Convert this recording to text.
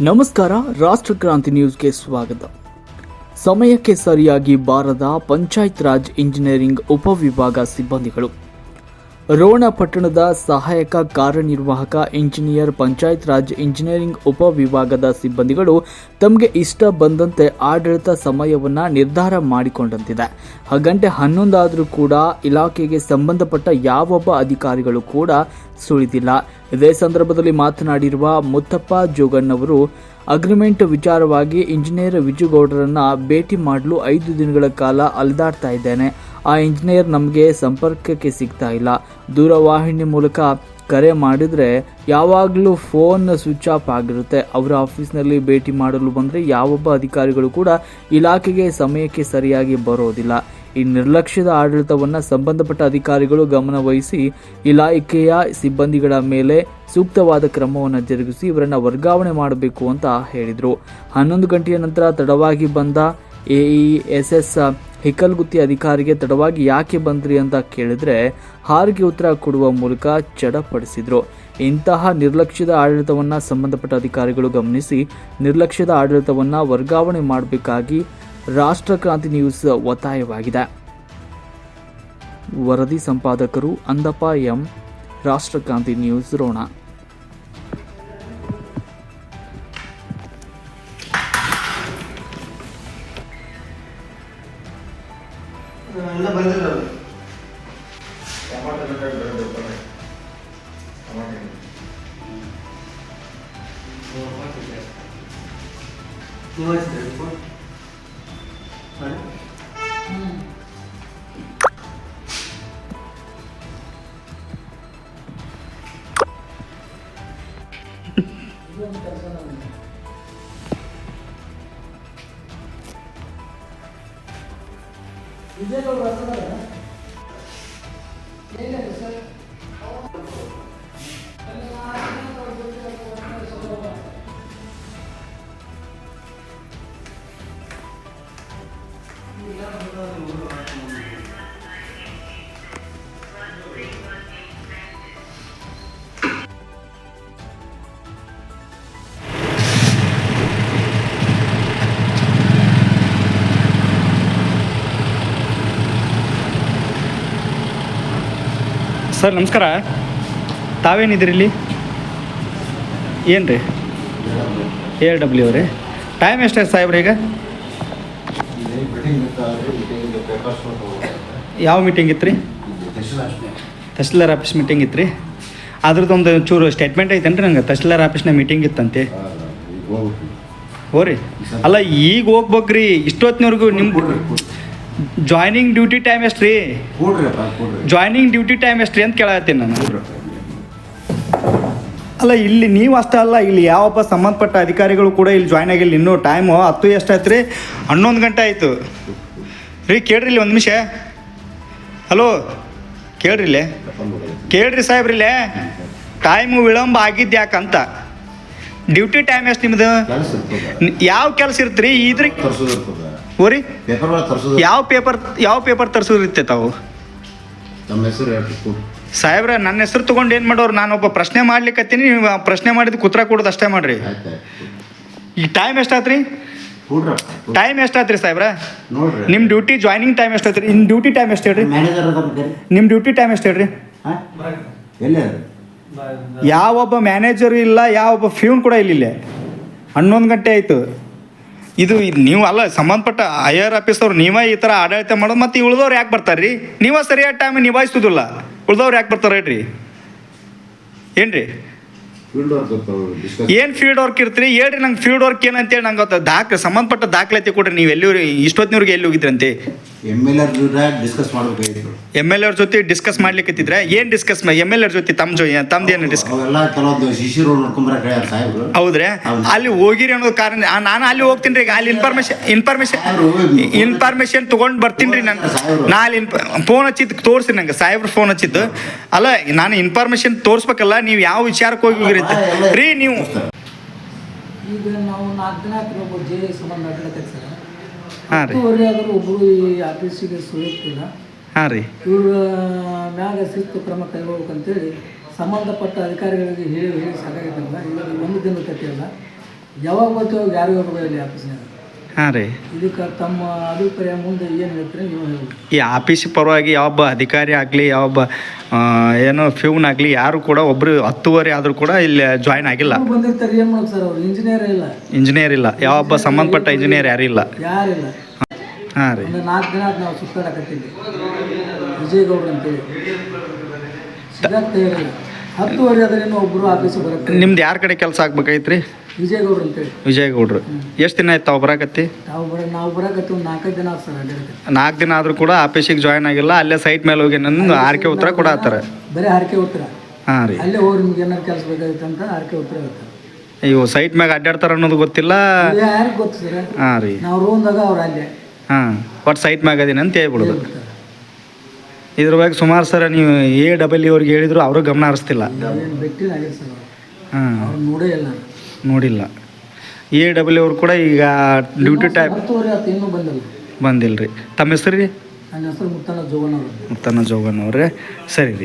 ನಮಸ್ಕಾರ ರಾಷ್ಟ್ರ ಕ್ರಾಂತಿ ನ್ಯೂಸ್ಗೆ ಸ್ವಾಗತ. ಸಮಯಕ್ಕೆ ಸರಿಯಾಗಿ ಬಾರದ ಪಂಚಾಯತ್ ರಾಜ್ ಇಂಜಿನಿಯರಿಂಗ್ ಉಪವಿಭಾಗ ಸಿಬ್ಬಂದಿಗಳು. ರೋಣ ಪಟ್ಟಣದ ಸಹಾಯಕ ಕಾರ್ಯನಿರ್ವಾಹಕ ಇಂಜಿನಿಯರ್ ಪಂಚಾಯತ್ ರಾಜ್ ಇಂಜಿನಿಯರಿಂಗ್ ಉಪವಿಭಾಗದ ಸಿಬ್ಬಂದಿಗಳು ತಮಗೆ ಇಷ್ಟ ಬಂದಂತೆ ಆಡಳಿತ ಸಮಯವನ್ನು ನಿರ್ಧಾರ ಮಾಡಿಕೊಂಡಂತಿದೆ. ಗಂಟೆ ಹನ್ನೊಂದಾದರೂ ಕೂಡ ಇಲಾಖೆಗೆ ಸಂಬಂಧಪಟ್ಟ ಯಾವೊಬ್ಬ ಅಧಿಕಾರಿಗಳು ಕೂಡ ಸುಳಿದಿಲ್ಲ. ಇದೇ ಸಂದರ್ಭದಲ್ಲಿ ಮಾತನಾಡಿರುವ ಮುತ್ತಪ್ಪ ಜೋಗಣ್ಣವರು ಅಗ್ರಿಮೆಂಟ್ ವಿಚಾರವಾಗಿ ಇಂಜಿನಿಯರ್ ವಿಜುಗೌಡರನ್ನ ಭೇಟಿ ಮಾಡಲು ಐದು ದಿನಗಳ ಕಾಲ ಅಲೆದಾಡ್ತಾ ಇದ್ದೇನೆ. ಆ ಇಂಜಿನಿಯರ್ ನಮಗೆ ಸಂಪರ್ಕಕ್ಕೆ ಸಿಗ್ತಾ ಇಲ್ಲ. ದೂರವಾಹಿನಿ ಮೂಲಕ ಕರೆ ಮಾಡಿದರೆ ಯಾವಾಗಲೂ ಫೋನ್ ಸ್ವಿಚ್ ಆಫ್ ಆಗಿರುತ್ತೆ. ಅವರ ಆಫೀಸ್ನಲ್ಲಿ ಭೇಟಿ ಮಾಡಲು ಬಂದರೆ ಯಾವೊಬ್ಬ ಅಧಿಕಾರಿಗಳು ಕೂಡ ಇಲಾಖೆಗೆ ಸಮಯಕ್ಕೆ ಸರಿಯಾಗಿ ಬರೋದಿಲ್ಲ. ಈ ನಿರ್ಲಕ್ಷ್ಯದ ಆಡಳಿತವನ್ನು ಸಂಬಂಧಪಟ್ಟ ಅಧಿಕಾರಿಗಳು ಗಮನವಹಿಸಿ ಇಲಾಖೆಯ ಸಿಬ್ಬಂದಿಗಳ ಮೇಲೆ ಸೂಕ್ತವಾದ ಕ್ರಮವನ್ನು ಜರುಗಿಸಿ ಇವರನ್ನು ವರ್ಗಾವಣೆ ಮಾಡಬೇಕು ಅಂತ ಹೇಳಿದರು. ಹನ್ನೊಂದು ಗಂಟೆಯ ನಂತರ ತಡವಾಗಿ ಬಂದ ಎಇ ಎಸ್ ಎಸ್ ಹಿಕ್ಕಲ್ಗುತ್ತಿ ಅಧಿಕಾರಿಗೆ ತಡವಾಗಿ ಯಾಕೆ ಬಂದ್ರಿ ಅಂತ ಕೇಳಿದ್ರೆ, ಹಾರಿಗೆ ಉತ್ತರ ಕೊಡುವ ಮೂಲಕ ಚಡಪಡಿಸಿದ್ರು. ಇಂತಹ ನಿರ್ಲಕ್ಷ್ಯದ ಆಡಳಿತವನ್ನು ಸಂಬಂಧಪಟ್ಟ ಅಧಿಕಾರಿಗಳು ಗಮನಿಸಿ ನಿರ್ಲಕ್ಷ್ಯದ ಆಡಳಿತವನ್ನು ವರ್ಗಾವಣೆ ಮಾಡಬೇಕಾಗಿ ರಾಷ್ಟ್ರಕ್ರಾಂತಿ ನ್ಯೂಸ್ ಒತ್ತಾಯವಾಗಿದೆ. ವರದಿ ಸಂಪಾದಕರು ಅಂದಪ್ಪ ಎಂ. ರಾಷ್ಟ್ರಕ್ರಾಂತಿ ನ್ಯೂಸ್ ರೋಣ. ಎಲ್ಲ ಬಂದಿಲ್ಲ ಅವ್ರು. ನೀವು ಹಚ್ಚಿದ್ರಾ 유재석으로 쓰면 되나? 얘는 있어요? 이거 나 ಸರ್ ನಮಸ್ಕಾರ. ತಾವೇನಿದ್ದೀರಿ ಇಲ್ಲಿ ಏನು ರೀ ಎ ಡಬ್ಲ್ಯೂ ರೀ ಟೈಮ್ ಎಷ್ಟೇ ಸಾಹೇಬ್ರಿ ಈಗ? ಯಾವ ಮೀಟಿಂಗ್ ಇತ್ತು ರೀ ತಹಸೀಲ್ದಾರ್ ಆಫೀಸ್ ಮೀಟಿಂಗ್ ಇತ್ತು ರೀ ಅದ್ರದ್ದೊಂದು ಚೂರು ಸ್ಟೇಟ್ಮೆಂಟ್ ಐತೇನು ರೀ ನಂಗೆ? ತಹಸೀಲ್ದಾರ್ ಆಫೀಸ್ನ ಮೀಟಿಂಗ್ ಇತ್ತಂತೆ. ಹೋ ರೀ ಅಲ್ಲ ಈಗ ಹೋಗ್ಬೇಕ್ರಿ. ಇಷ್ಟೊತ್ತಿನವರೆಗೂ ನಿಮ್ಮ ಜಾಯ್ನಿಂಗ್ ಡ್ಯೂಟಿ ಟೈಮ್ ಎಷ್ಟು ರೀ ಜಾಯ್ನಿಂಗ್ ಡ್ಯೂಟಿ ಟೈಮ್ ಎಷ್ಟು ರೀ ಅಂತ ಕೇಳತ್ತೀನಿ ನಾನು. ಅಲ್ಲ ಇಲ್ಲಿ ನೀವು ಅಷ್ಟೇ ಅಲ್ಲ ಇಲ್ಲಿ ಯಾವೊಬ್ಬ ಸಂಬಂಧಪಟ್ಟ ಅಧಿಕಾರಿಗಳು ಕೂಡ ಇಲ್ಲಿ ಜಾಯ್ನ್ ಆಗಿಲ್ಲ. ಇನ್ನೂ ಟೈಮು ಹತ್ತು ಎಷ್ಟಾಯ್ತು ರೀ ಹನ್ನೊಂದು ಗಂಟೆ ಆಯಿತು. ರೀ ಕೇಳ್ರಿ ಇಲ್ಲಿ ಒಂದು ನಿಮಿಷ. ಹಲೋ ಕೇಳ್ರಿ ಇಲ್ಲೇ. ಕೇಳ್ರಿ ಸಾಹೇಬ್ರಿ ಇಲ್ಲೇ. ಟೈಮು ವಿಳಂಬ ಆಗಿದ್ದು ಯಾಕಂತ. ಡ್ಯೂಟಿ ಟೈಮ್ ಎಷ್ಟು ನಿಮ್ಮದು ಯಾವ ಕೆಲಸ ಇರ್ತೀರಿ ಇದ್ರಿ ಓರಿ ಪೇಪರ್ ಒಳಗೆ ತರ್ಸೋದು. ಯಾವ ಪೇಪರ್ ಯಾವ ಪೇಪರ್ ತರಿಸೋದಿರುತ್ತೆ ತಾವು? ನಮ್ಮ ಹೆಸರು ಹೇಳ್ಬೇಕು ಸಾಹೇಬ್ರ ನನ್ನ ಹೆಸರು ತಗೊಂಡು ಏನು ಮಾಡೋರು? ನಾನು ಒಬ್ಬ ಪ್ರಶ್ನೆ ಮಾಡ್ಲಿಕ್ಕತ್ತೀನಿ ನೀವು ಆ ಪ್ರಶ್ನೆ ಮಾಡಿದ ಕುತ್ರ ಕೊಡೋದು ಅಷ್ಟೇ ಮಾಡ್ರಿ. ಆಯ್ತು ಈ ಟೈಮ್ ಎಷ್ಟಾತ್ರಿ? ಟೈಮ್ ಎಷ್ಟಾತ್ರಿ ಸಾಹೇಬ್ರ? ನೋಡ್ರಿ. ನಿಮ್ಮ ಡ್ಯೂಟಿ ಜಾಯ್ನಿಂಗ್ ಟೈಮ್ ಎಷ್ಟಾತ್ರಿ? ನಿಮ್ಮ ಡ್ಯೂಟಿ ಟೈಮ್ ಎಷ್ಟು ಹೇಳ್ರಿ? ಮ್ಯಾನೇಜರ್ ನಿಮ್ಮ ಡ್ಯೂಟಿ ಟೈಮ್ ಎಷ್ಟು ಹೇಳ್ರಿ? ಹಾಂ? ಎಲ್ಲಿ ಅದ ಯಾವೊಬ್ಬ ಮ್ಯಾನೇಜರ್ ಇಲ್ಲ ಯಾವೊಬ್ಬ ಫ್ಯೂನ್ ಕೂಡ ಇಲ್ಲ ಹನ್ನೊಂದು ಗಂಟೆ ಆಯಿತು. ಇದು ನೀವು ಅಲ್ಲ, ಸಂಬಂಧಪಟ್ಟ ಐ ಆರ್ ಆಫೀಸವ್ರು ನೀವೇ ಈ ಥರ ಆಡಳಿತ ಮಾಡೋದು, ಮತ್ತು ಉಳ್ದವ್ರು ಯಾಕೆ ಬರ್ತಾರೆ ರೀ ನೀವೇ ಸರಿಯಾದ ಟೈಮ್ ನಿಭಾಯಿಸೋದಿಲ್ಲ. ಉಳ್ದವ್ರು ಯಾಕೆ ಬರ್ತಾರೆ ಹೇಳ್ರಿ? ಏನು ರೀ ಏನು ಫೀಲ್ಡ್ ವರ್ಕ್ ಇರ್ತೀರಿ? ಹೇಳ್ರಿ ನಂಗೆ ಫೀಲ್ಡ್ ವರ್ಕ್ ಏನಂತೇಳಿ ನಂಗೆ ಗೊತ್ತ ದಾಖಲೆ ಸಂಬಂಧಪಟ್ಟ ದಾಖಲಾತಿ ಕೊಡ್ರಿ, ನೀವು ಎಲ್ಲಿ ಇಷ್ಟೊತ್ತಿನವ್ರಿಗೆ ಎಲ್ಲಿ ಹೋಗಿದ್ರಂತೆ? ಎಂ ಎಲ್ ಆರ್ ಜೊತೆ ಡಿಸ್ಕಸ್ ಮಾಡ್ಬೇಕಾಗಿತ್ತು. ಎಂ ಎಲ್ ಜೊತೆ ಡಿಸ್ಕಸ್ ಮಾಡ್ಲಿಕ್ಕೆ ಏನ್ ಡಿಸ್ಕಸ್ ಎಂ ಎಲ್ ಅವ್ರ ಜೊತೆ ತಮ್ಮ ಜೊ ತಮ್ದು ಏನು ಡಿಸ್ಕಸ್ ಎಲ್ಲ ಕೆಲವೊಂದು ಶಿಶಿ ರೋಡ್ ನೋಡ್ಕೊಂಬರಕ್ಕೆ ಹೇಳ್ಯಾರ ಸಾಹೇಬ್ರು. ಹೌದ್ರಿ? ಅಲ್ಲಿ ಹೋಗಿರಿ ಅನ್ನೋ ಕಾರಣ ನಾನು ಅಲ್ಲಿ ಹೋಗ್ತೀನಿ ರೀ ಈಗ ಅಲ್ಲಿ ಇನ್ಫಾರ್ಮೇಶನ್ ಇನ್ಫಾರ್ಮೇಶನ್ ಇನ್ಫಾರ್ಮೇಶನ್ ತೊಗೊಂಡು ಬರ್ತೀನಿ ರೀ ನಾನು. ನಾ ಅಲ್ಲಿ ಫೋನ್ ಹಚ್ಚಿದ್ದು ತೋರಿಸಿ ನಂಗೆ ಸಾಹೇಬ್ರ ಫೋನ್ ಹಚ್ಚಿದ್ದು. ಅಲ್ಲ ನಾನು ಇನ್ಫಾರ್ಮೇಶನ್ ತೋರಿಸ್ಬೇಕಲ್ಲ ನೀವು ಯಾವ ವಿಚಾರಕ್ಕೆ ಹೋಗಿ ಹೋಗಿರಿ. ರೀ ನೀವು ಈಗ ನಾವು ನಾಲ್ಕು ದಿನ ಜೆ ಸಂಬಂಧ ಸರ್ ಹಾಂ ರೀ. ಹತ್ತುವರೆ ಆದರೂ ಒಬ್ಬರು ಈ ಆಫೀಸಿಗೆ ಸುಳಿಯುತ್ತಿಲ್ಲ ಹಾಂ ರೀ. ಇವ್ರ ಮ್ಯಾಗ ಶಿಸ್ತು ಕ್ರಮ ಕೈಗೊಳ್ಬೇಕಂತೇಳಿ ಸಂಬಂಧಪಟ್ಟ ಅಧಿಕಾರಿಗಳಿಗೆ ಹೇಳಿ ಹೇಳಿ ಸಾಕಾಗಿದ್ದಲ್ಲ ಇವಾಗ ಒಂದು ದಿನ ಅಲ್ಲ. ಯಾವಾಗ ಬರ್ತೀವಿ ಯಾರು ಹೋಗ್ಬೋದು ಇಲ್ಲಿ ಆಫೀಸ್ನಾಗ ಹಾಂ ರೀ. ಇದಕ್ಕೆ ತಮ್ಮ ಅಭಿಪ್ರಾಯ ಮುಂದೆ ಏನು ಹೇಳ್ತೀರಿ ನೀವು ಹೇಳಿ. ಈ ಆಫೀಸ್ ಪರವಾಗಿ ಯಾವೊಬ್ಬ ಅಧಿಕಾರಿ ಆಗಲಿ ಯಾವೊಬ್ಬ ಆ, ಏನೋ ಫ್ಯೂನ್ ಆಗಲಿ ಯಾರು ಕೂಡ ಒಬ್ಬರು ಹತ್ತುವರೆ ಆದರೂ ಕೂಡ ಇಲ್ಲಿ ಜಾಯ್ನ್ ಆಗಿಲ್ಲ. ಅವ್ರು ಬಂದಿರ್ತಾರೆ ಏನು ಮಾಡೋದು ಸರ್ ಅವ್ರು? ಇಂಜಿನಿಯರ್ ಇಲ್ಲ. ಇಂಜಿನಿಯರ್ ಇಲ್ಲ. ಯಾವೊಬ್ಬ ಸಂಬಂಧಪಟ್ಟ ಇಂಜಿನಿಯರ್ ಯಾರೂ ಇಲ್ಲ. ಯಾರಿಲ್ಲ. ಹಾಂ ರೀ. ಒಂದು ನಾಲ್ಕು ದಿನ ಆದ್ ನಾವು ಸುತ್ತಾಡಕತ್ತೀವಿ. ವಿಜಯಗೌಡ್ರು ಅಂತೇಳಿ. ಸಿಗಕ್ಕೆ ತಯಾರಿಲ್ಲ ಹತ್ತುವರೆ ಒಬ್ಬರು ಆಫೀಸಿಗೆ ಬರುತ್ತೆ ನಿಮ್ದು ಯಾರ ಕಡೆ ಕೆಲಸ ಆಗ್ಬೇಕಾಯ್ತು ರೀ ವಿಜಯಗೌಡ್ರು ಅಂತೇಳಿ. ವಿಜಯಗೌಡ್ರು. ಎಷ್ಟು ದಿನ ಆಯ್ತು ತಾವು ಬರಾಕತ್ತಿ? ನಾವು ಬರ ನಾವು ಬರಕತ್ತೀವಿ ಒಂದು ನಾಲ್ಕೈದು ದಿನ ಆಯ್ತು ಸರ್ ನಾಲ್ಕು ದಿನ ಆದರೂ ಕೂಡ ಆಫೀಸಿಗೆ ಜಾಯ್ನ್ ಆಗಿಲ್ಲ ಅಲ್ಲೇ ಸೈಟ್ ಮೇಲೆ ಹೋಗಿ ನನ್ನ ಆರ್ಕೆ ಉತ್ತರ ಕೊಡತ್ತಾರ. ಬರೀ ಹರಕೆ ಉತ್ತರ. ಹಾಂ ರೀ. ಅಲ್ಲೇ ಹೋಗಿ ನಿಮ್ಗೆ ಏನಾರು ಕೆಲಸ ಬೇಕಾಗಿತ್ತು ಅಂತ ಹರಕೆ ಉತ್ತರ ಇರುತ್ತೆ ಇವು ಸೈಟ್ ಮ್ಯಾಗ ಅಡ್ಡಾಡ್ತಾರ ಅನ್ನೋದು ಗೊತ್ತಿಲ್ಲ? ಯಾರಿಗೆ ಗೊತ್ತು ಸರ್? ಹಾಂ ರೀ. ನಾವು ರೂಮ್ದಾಗ ಅವ್ರು ಅಲ್ಲೇ. ಹಾಂ ಒಟ್ಟು ಸೈಟ್ ಮ್ಯಾಗ ಅದೀನಿ ಅಂತ ಹೇಳ್ಬಿಡೋದು. ಇದ್ರ ಬಗ್ಗೆ ಸುಮಾರು ಸರ ನೀವು ಎ ಡಬಲ್ ಅವ್ರಿಗೆ ಹೇಳಿದ್ರು ಅವರು ಗಮನ ಹರಿಸ್ತಿಲ್ಲ. ನಾವೇನು ಭೇಟಿನ ಸರ್ ಹಾಂ. ಅವ್ರು ನೋಡೇ ಇಲ್ಲ. ನೋಡಿಲ್ಲ. ಎ ಡಬ್ಲ್ಯೂ ಅವ್ರು ಕೂಡ ಈಗ ಡ್ಯೂಟಿ ಟೈಮ್ ಬಂದಿಲ್ಲ. ರೀ ತಮ್ಮ ಹೆಸರು ರೀ? ಮುತ್ತನ ಜೋಗನ್ ಅವ್ರೆ ಸರಿ ರೀ.